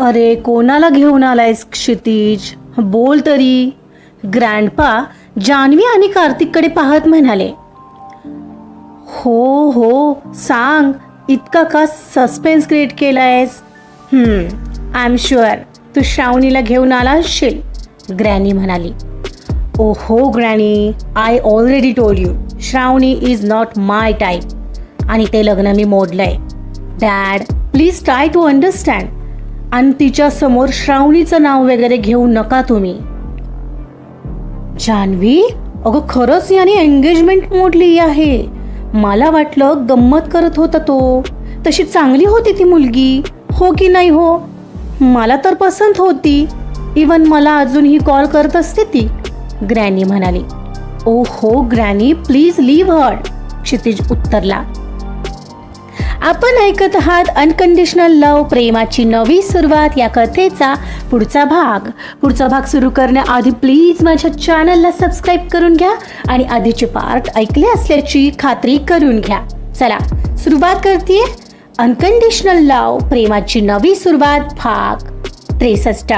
अरे कोणाला घेऊन आलायस क्षितिज? बोल तरी. ग्रँडपा जान्हवी आणि कार्तिककडे पाहत म्हणाले हो हो सांग इतका का सस्पेन्स क्रिएट केलायस? आय एम शुअर तू श्रावणीला घेऊन आला असशील ग्रॅनी म्हणाली. ओ हो granny I already told you Shravani is not my type आणि ते लग्न मी मोडलंय. Dad please try to understand आणि तिच्या समोर श्रावणीचं नाव वगैरे घेऊ नका तुम्ही. जान्हवी अगं खरंच याने एंगेजमेंट मोडली आहे. मला वाटलं गंमत करत होता तो. तशी चांगली होती ती मुलगी. हो की नाही हो? मला तर पसंत होती. इवन मला अजूनही कॉल करत असते ती. ग्रॅनी म्हणाली ओ हो granny please leave her. Kshitij उत्तरला आपण ऐकत आहात अनकंडिशनल लव प्रेमाची नवी सुरुवात. या कथेचा पुढचा भाग. पुढचा भाग सुरू करण्याआधी प्लीज माझ्या चॅनलला सबस्क्राईब करून घ्या आणि आधीचे पार्ट ऐकले असल्याची खात्री करून घ्या. चला सुरुवात करते अनकंडिशनल लव प्रेमाची नवी सुरुवात भाग त्रेसष्ट.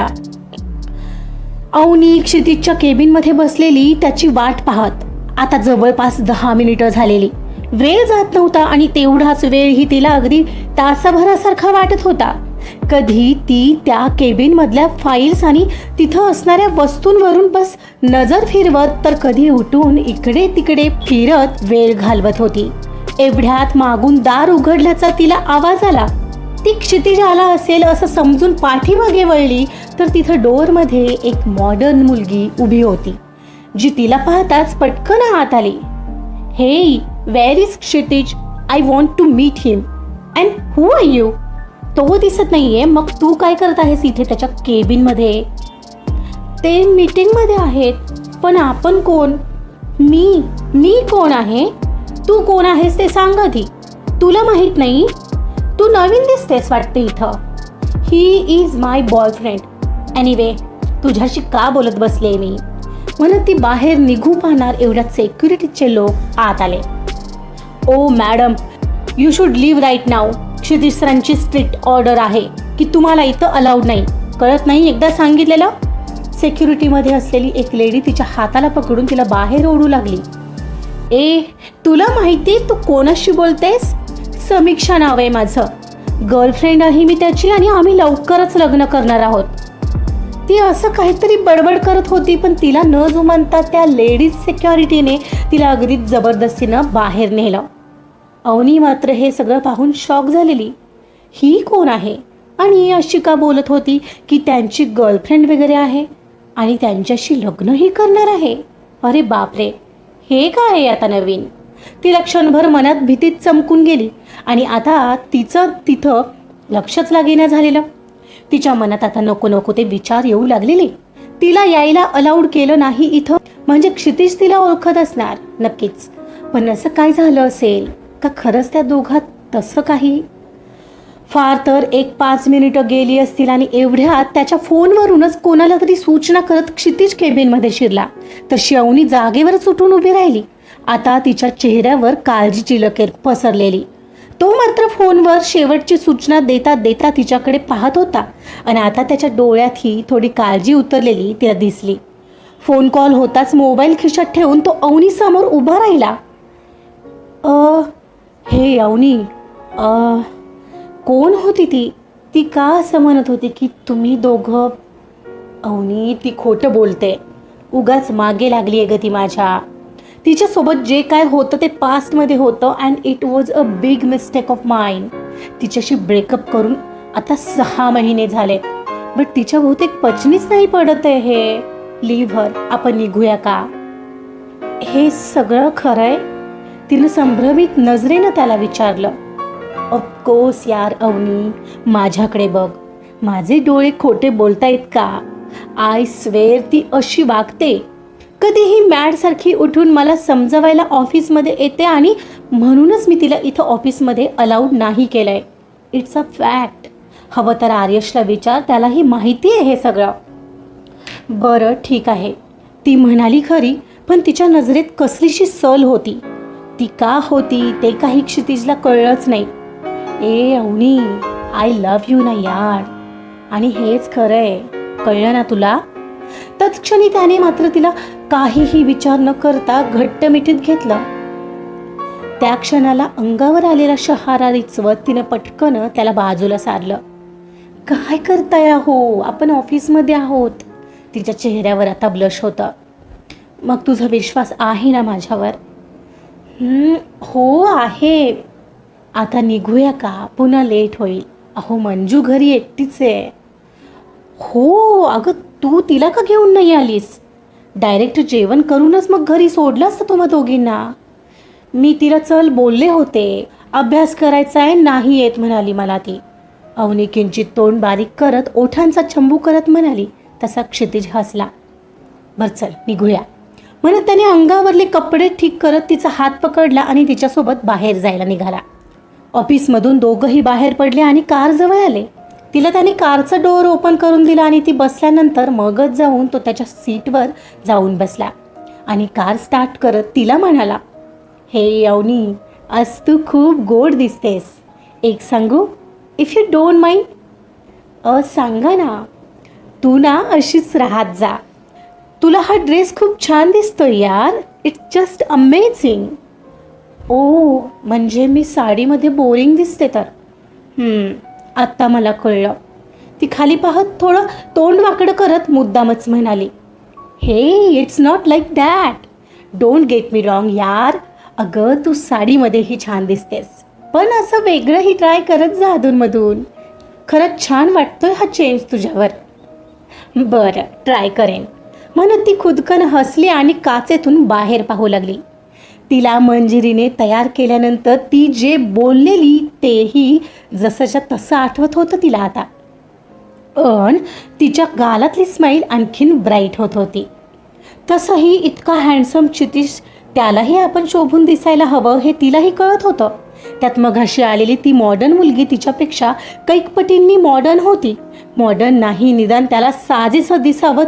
अवनी क्षितिजच्या केबिनमध्ये बसलेली त्याची वाट पाहत. आता जवळपास दहा मिनिटं झालेली. वेळ जात नव्हता आणि तेवढाच वेळही तिला अगदी तासाभरासारखा वाटत होता. कधी ती त्या केबिन मधल्या फाईल्स आणि तिथं असणाऱ्या वस्तूंवरून बस नजर फिरवत तर कधी उठून इकडे तिकडे फिरत वेळ घालवत होती. एवढ्यात मागून दार उघडल्याचा तिला आवाज आला. ती क्षितिजाला असेल असं समजून पाठीमागे वळली तर तिथं डोअरमध्ये एक मॉडर्न मुलगी उभी होती जी तिला पाहताच पटकन आत आली. Hey where is Kshitij I want to meet him and who are you तो दिसत नाहीये. मग तू काय करत आहेस इथे त्याच्या केबिनमध्ये ते मीटिंगमध्ये आहेत. पण आपण कोण? मी. मी कोण आहे? तू कोण आहेस ते सांग आधी. तुला माहीत नाही? तू नवीन दिसतेस वाटते इथं. He is my boyfriend anyway तुझ्याशी का बोलत बसले मी? म्हणत ती बाहेर निघू पाहणार एवढ्यात सेक्युरिटीचे लोक आत आले. ओ madam you should leave right नाव क्षितिज सरांची स्ट्रिक्ट ऑर्डर आहे की तुम्हाला इथं अलाउड नाही. कळत नाही एकदा सांगितलेलं? सेक्युरिटीमध्ये असलेली एक लेडी तिच्या हाताला पकडून तिला बाहेर ओढू लागली. ए तुला माहिती तू कोणाशी बोलतेस? समीक्षा नाव आहे माझं. गर्लफ्रेंड आहे मी त्याची आणि आम्ही लवकरच लग्न करणार आहोत. ती असं काहीतरी बडबड करत होती पण तिला न जुमानता त्या लेडीज सेक्युरिटीने तिला अगदी जबरदस्तीनं बाहेर नेलं. अवनी मात्र हे सगळं पाहून शॉक झालेली. ही कोण आहे? आणि अशी का बोलत होती की त्यांची गर्लफ्रेंड वगैरे आहे? आणि त्यांच्याशी लग्नही करणार आहे? अरे बापरे! हे काय आहे आता नवीन? तिला क्षणभर मनात भीतीत चमकून गेली. आणि आता तिचं तिथं लक्षच लागेना झालेलं. तिच्या मनात आता नको नको ते विचार येऊ लागलेले. तिला यायला अलाउड केलं नाही इथं. म्हणजे क्षितिज तिला ओळखत असणार नक्कीच. पण असं काय झालं असेल? का खरंच त्या दोघात तसं काही? फार तर एक पाच मिनिटं गेली असतील आणि एवढ्यात त्याच्या फोनवरूनच कोणाला तरी सूचना करत क्षितिज केबिनमध्ये शिरला. तर शवनी जागेवरच उठून उभी राहिली. आता तिच्या चेहऱ्यावर काळजीची लकेर पसरलेली. तो मात्र फोनवर शेवटची सूचना देता देता तिच्याकडे पाहत होता आणि आता त्याच्या डोळ्यातही थोडी काळजी उतरलेली तिला दिसली. फोन कॉल होताच मोबाईल खिशात ठेवून तो अवनीसमोर उभा राहिला. हे अवनी कोण होती ती? ती का असं म्हणत होती की तुम्ही दोघं? अवनी ती खोटं बोलते. उगाच मागे लागली आहे ग ती माझ्या. तिच्यासोबत जे काय होतं ते पास्टमध्ये होतं and it was a big mistake of mind तिच्याशी ब्रेकअप करून आता सहा महिने झालेत. बट तिच्या बहुतेक पचनीच नाही पडत आहे हे. लिव्हर आपण निघूया का? हे सगळं खरं आहे तिनं संभ्रमित नजरेनं त्याला विचारलं ऑफकोर्स यार अवनी माझ्याकडे बघ. माझे डोळे खोटे बोलतायत का? आय स्वेर ती अशी वागते. कधीही मॅडसारखी उठून मला समजवायला ऑफिसमध्ये येते आणि म्हणूनच मी तिला इथं ऑफिसमध्ये अलाउड नाही केलं आहे इट्स अ फॅक्ट हवं तर आर्यशला विचार त्यालाही माहिती आहे हे सगळं. बरं ठीक आहे. ती म्हणाली खरी पण तिच्या नजरेत कसलीशी सल होती. ती का होती ते काही क्षितिजला कळलंच नाही. ए अवनी आय लव्ह यू ना यार. आणि हेच खरं आहे कळलं ना तुला? तत्क्षणी त्याने मात्र तिला काहीही विचार न करता घट्ट मिठीत घेतलं. त्या क्षणाला अंगावर आलेला शहारा रिचवत तिनं पटकन त्याला बाजूला सारलं. काय करताय आहो? आपण ऑफिसमध्ये आहोत. तिच्या चेहऱ्यावर आता ब्लश होतं. मग तुझा विश्वास आहे ना माझ्यावर? हो आहे. आता निघूया का? पुन्हा लेट होईल. अहो मंजू घरी एकटीच आहे. हो अगं तू तिला का घेऊन नाही आलीस? डायरेक्ट जेवण करूनच मग घरी सोडलं असतं तुम्हा दोघींना. मी तिला चल बोलले होते. अभ्यास करायचा आहे नाही येत म्हणाली मला ती. अवनी किंचित तोंड बारीक करत ओठांचा चंबू करत म्हणाली. तसा क्षितिज हसला. बर चल निघूया. म्हणून त्याने अंगावरले कपडे ठीक करत तिचा हात पकडला आणि तिच्यासोबत बाहेर जायला निघाला. ऑफिसमधून दोघंही बाहेर पडले आणि कार जवळ आले. तिला त्याने कारचं डोअर ओपन करून दिला आणि ती बसल्यानंतर मगच जाऊन तो त्याच्या सीटवर जाऊन बसला. आणि कार स्टार्ट करत तिला म्हणाला हे यवनी आज तू खूप गोड दिसतेस. एक सांगू? इफ यू डोंट माइंड अ सांगा ना. तू ना अशीच राहत जा. तुला हा ड्रेस खूप छान दिसतो यार. इट्स जस्ट अमेझिंग ओ म्हणजे मी साडीमध्ये बोरिंग दिसते तर. आत्ता मला कळलं. ती खाली पाहत थोडं तोंड वाकडं करत मुद्दामच म्हणाली hey it's not like that don't get me wrong यार. अगं तू साडीमध्येही छान दिसतेस. पण असं वेगळंही ट्राय करत जा अधूनमधून. खरंच छान वाटतोय हा चेंज तुझ्यावर. बरं ट्राय करेन. म्हणत ती खुदकन हसली आणि काचेतून बाहेर पाहू लागली. तिला मंजिरीने तयार केल्यानंतर ती जे बोललेली तेही जसंच्या तसं आठवत होतं तिला आता. पण तिच्या गालातली स्माईल आणखीन ब्राईट होत होती. तसंही इतका हँडसम क्षितिश त्यालाही आपण शोभून दिसायला हवं हे तिलाही कळत होतं. त्यात मग अशी आलेली ती मॉडर्न मुलगी तिच्यापेक्षा कैकपटींनी मॉडर्न होती. मॉडर्न नाही निदान त्याला साजेसं दिसावं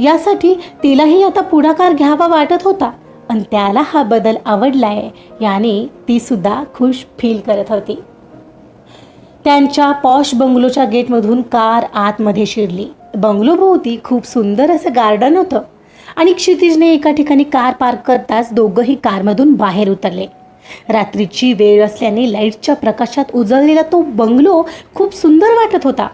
यासाठी तिलाही आता पुढाकार घ्यावा वाटत होता. आणि त्याला हा बदल आवडलाय याने ती सुद्धा खुश फील करत होती. त्यांच्या पॉश बंगलोच्या गेटमधून कार आतमध्ये शिरली. बंगलोभोवती खूप सुंदर असं गार्डन होतं. आणि क्षितिजने एका ठिकाणी कार पार्क करताच दोघंही कारमधून बाहेर उतरले. रात्रीची वेळ असल्याने लाईटच्या प्रकाशात उजळलेला तो बंगलो खूप सुंदर वाटत होता.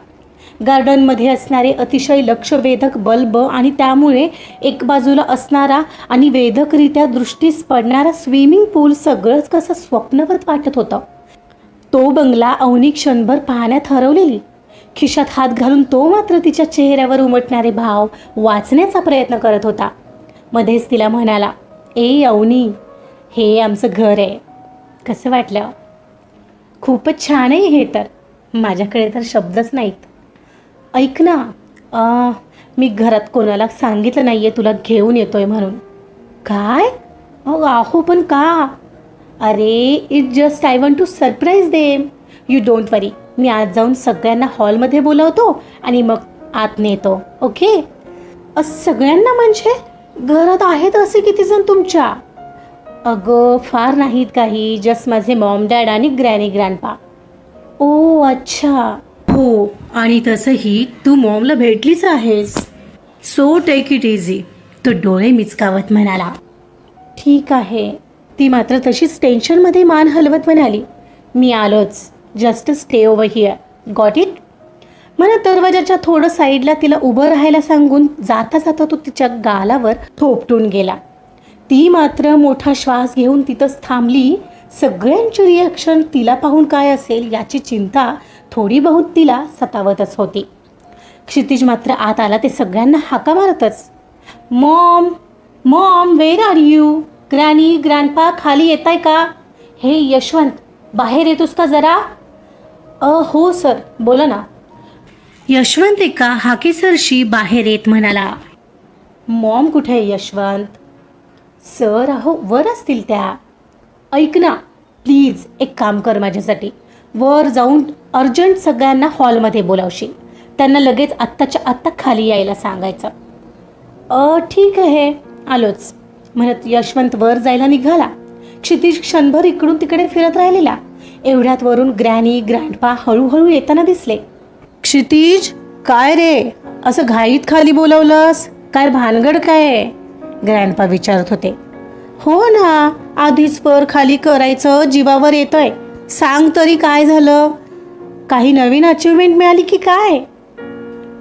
गार्डनमध्ये असणारे अतिशय लक्षवेधक बल्ब आणि त्यामुळे एक बाजूला असणारा आणि वेधकरित्या दृष्टीस पडणारा स्विमिंग पूल सगळंच कसं स्वप्नवत वाटत होतं. तो बंगला अवनी क्षणभर पाहण्यात हरवलेली. खिशात हात घालून तो मात्र तिच्या चेहऱ्यावर उमटणारे भाव वाचण्याचा प्रयत्न करत होता. मध्येच तिला म्हणाला ए अवनी हे आमचं घर आहे. कसं वाटलं? खूपच छान आहे हे तर. माझ्याकडे तर शब्दच नाहीत. ऐक ना मी घरात कोणाला सांगितलं नाही आहे तुला घेऊन येतो आहे म्हणून. काय? अहो आहो पण का? अरे it just I want to surprise them you don't worry मी आज जाऊन सगळ्यांना हॉलमध्ये बोलवतो आणि मग आत नेतो ओके? सगळ्यांना म्हणजे? घरात आहेत असे किती जण तुमच्या? अगं फार नाहीत काही. जस्ट माझे मॉम डॅड आणि ग्रॅनी ग्रँडपा ओ अच्छा. हो आणि तसंही तू मॉमला भेटलीच आहेस. सो टेक इट इझी तो डोळे मिचकावत म्हणाला. ठीक आहे. ती मात्र तशीच टेन्शनमध्ये मान हलवत म्हणाली. मी आलोच. Just stay over here got it म्हणत दरवाजाच्या थोडं साईडला तिला उभं राहायला सांगून जाता जाता तो तिच्या गालावर थोपटून गेला. ती मात्र मोठा श्वास घेऊन तिथंच थांबली. सगळ्यांची रिॲक्शन तिला पाहून काय असेल याची चिंता थोडी बहुत तिला सतावतच होती. क्षितिज मात्र आत आला ते सगळ्यांना हाका मारतच. Mom mom where are you granny grandpa खाली येत आहे का? हे यशवंत बाहेर येतोस का जरा? अ हो सर बोला ना. यशवंत एका हाकेसरशी बाहेर येत म्हणाला मॉम कुठे आहे यशवंत? सर अहो वर असतील त्या. ऐक ना प्लीज एक काम कर माझ्यासाठी. वर जाऊन अर्जंट सगळ्यांना हॉलमध्ये बोलावशील. त्यांना लगेच आत्ताच्या आत्ता खाली यायला सांगायचं. अ ठीक आहे. आलोच. म्हणत यशवंत वर जायला निघाला. क्षितिज क्षणभर इकडून तिकडे फिरत राहिलेला. एवढ्यात वरून ग्रॅनी ग्रँडपा हळूहळू येताना दिसले. क्षितिज काय रे? असं घाईत खाली बोलवलंस? काय भानगड काय? आहे ग्रँडपा विचारत होते. हो ना आधीच पर खाली करायचं जीवावर येतंय. सांग तरी काय झालं? काही नवीन अचिव्हमेंट मिळाली की काय?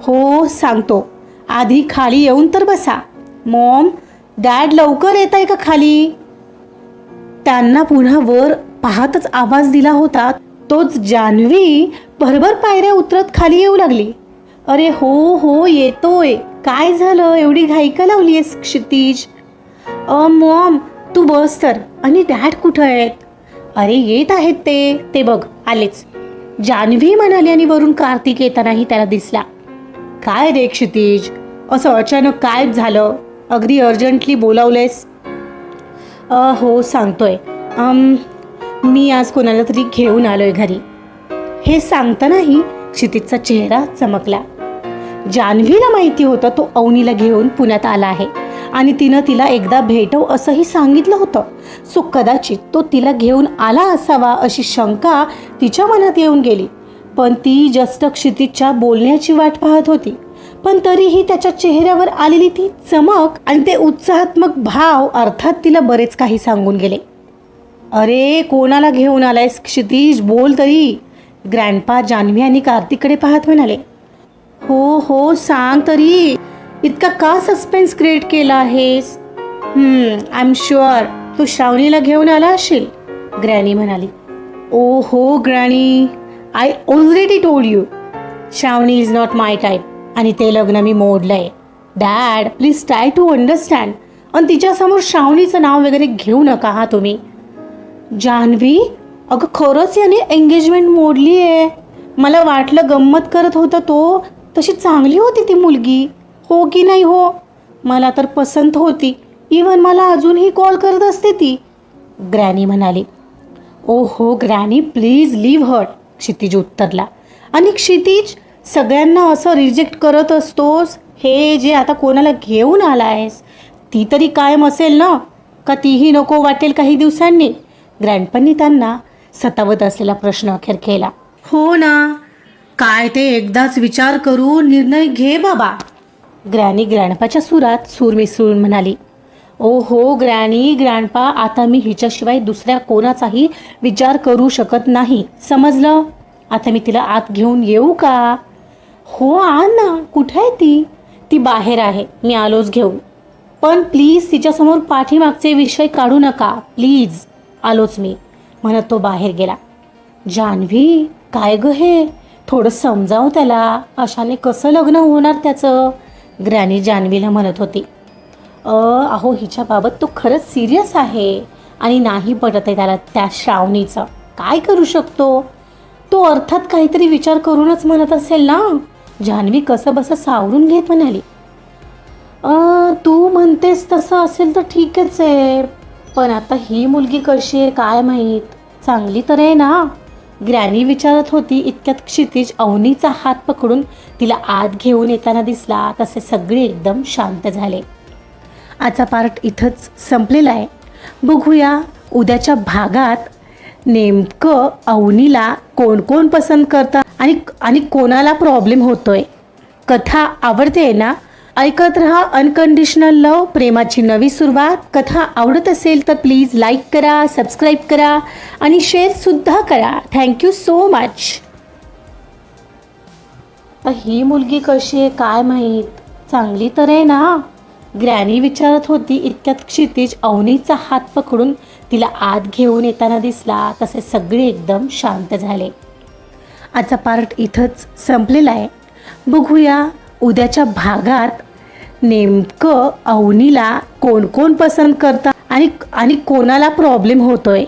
हो सांगतो. आधी खाली येऊन तर बसा. मॉम डॅड लवकर येत आहे का खाली? त्यांना पुन्हा वर पाहतच आवाज दिला होता. तोच जान्हवी भरभर पायऱ्या उतरत खाली येऊ लागली. अरे हो हो येतोय. काय झालं? एवढी घाई का लावली आहेस क्षितिज? अ मॉम तू बस तर. आणि डॅड कुठं आहेत? अरे येत आहेत ते. ते बघ आलेच. जान्हवी म्हणाली आणि वरून कार्तिक येतानाही त्याला दिसला. काय रे क्षितिज? असं अचानक काय झालं? अगदी अर्जंटली बोलावलेस हो सांगतोय. मी आज कोणाला तरी घेऊन आलोय घरी. हे सांगतानाही क्षितिजचा चेहरा चमकला. जान्हवीला माहिती होतं तो अवनीला घेऊन पुण्यात आला आहे. आणि तिनं तिला एकदा भेटव असंही सांगितलं होतं. सो कदाचित तो तिला घेऊन आला असावा अशी शंका तिच्या मनात येऊन गेली. पण ती जस्ट क्षितिजच्या बोलण्याची वाट पाहत होती. पण तरीही त्याच्या चेहऱ्यावर आलेली ती चमक आणि ते उत्साहात्मक भाव अर्थात तिला बरेच काही सांगून गेले. अरे कोणाला घेऊन आलायस क्षितिज? बोल तरी. ग्रँडपा जान्हवी आणि कार्तिककडे पाहत म्हणाले. हो हो सांग तरी. इतका का सस्पेन्स क्रिएट केला आहेस? आय एम शुअर तू श्रावणीला घेऊन आला असेल ग्रॅनी म्हणाली. ओ हो granny I already told you Shravani is not my type आणि ते लग्न मी मोडलंय. Dad please try to understand आणि तिच्यासमोर श्रावणीचं नाव वगैरे घेऊ नका हा तुम्ही. जान्हवी अगं खरंच याने एंगेजमेंट मोडली आहे मला वाटलं गंमत करत होता तो तशी चांगली होती ती मुलगी. हो की नाही हो? मला तर पसंत होती. इवन मला अजूनही कॉल करत असते ती. ग्रॅनी म्हणाली ओ हो granny please leave her Kshitij उत्तरला आणि क्षितिज सगळ्यांना असं रिजेक्ट करत असतोस? हे जे आता कोणाला घेऊन आला आहेस ती तरी कायम असेल ना? का तीही नको वाटेल काही दिवसांनी? ग्रँडपणी त्यांना सतावत असलेला प्रश्न अखेर केला हो ना. काय ते एकदाच विचार करून निर्णय घे बाबा. ग्रॅनी ग्रँडपाच्या सुरात सूर मिसळून म्हणाली ओ हो ग्रॅनी ग्रँडपा आता मी हिच्याशिवाय दुसऱ्या कोणाचाही विचार करू शकत नाही. समजलं? आता मी तिला आत घेऊन येऊ का? हो आण ना. कुठे आहे ती? ती बाहेर आहे. मी आलोच घेऊन. पण प्लीज तिच्यासमोर पाठीमागचे विषय काढू नका. प्लीज. आलोच मी. म्हणत तो बाहेर गेला. जान्हवी काय ग हे? थोडं समजाव त्याला. अशाने कसं लग्न होणार त्याचं? ग्रॅनी जान्हवीला म्हणत होती अ अहो हिच्याबाबत तो खरंच सिरियस आहे आणि नाही पटत आहे त्याला त्या श्रावणीचं. काय करू शकतो? तो अर्थात काहीतरी विचार करूनच म्हणत असेल ना? जान्हवी कसं बसं सावरून घेत म्हणाली तू म्हणतेस तसं असेल तर ठीकच आहे पण आता ही मुलगी कशी आहे काय माहीत? चांगली तर आहे ना? ग्रॅनी विचारत होती इतक्यात क्षितिज अवनीचा हात पकडून तिला आत घेऊन येताना दिसला तसे सगळे एकदम शांत झाले. आजचा पार्ट इथंच संपलेला आहे. बघूया उद्याच्या भागात नेमकं अवनीला कोण कोण पसंत करतं आणि आणि कोणाला प्रॉब्लेम होतोय. कथा आवडते ना? ऐकत रहा अनकंडिशनल लव प्रेमाची नवी सुरुवात. कथा आवडत असेल तर प्लीज लाईक करा सबस्क्राईब करा आणि शेअरसुद्धा करा. थँक्यू सो मच ही मुलगी कशी आहे काय माहीत? चांगली तर आहे ना? ग्रॅनी विचारत होती इतक्यात क्षितिज अवनीचा हात पकडून तिला आत घेऊन येताना दिसला. तसे सगळे एकदम शांत झाले. आजचा पार्ट इथंच संपलेला आहे. बघूया उद्याच्या भागात नेमकं अवनीला कोण कोण पसंत करतं आणि आणि कोणाला प्रॉब्लेम होतोय?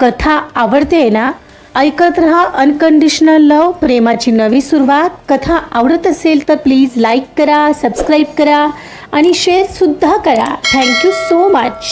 कथा आवडते ना? ऐकत रहा अनकंडिशनल लव प्रेमाची नवी सुरुवात. कथा आवडत असेल तर प्लीज लाईक करा सबस्क्राईब करा आणि शेअरसुद्धा करा. Thank you so much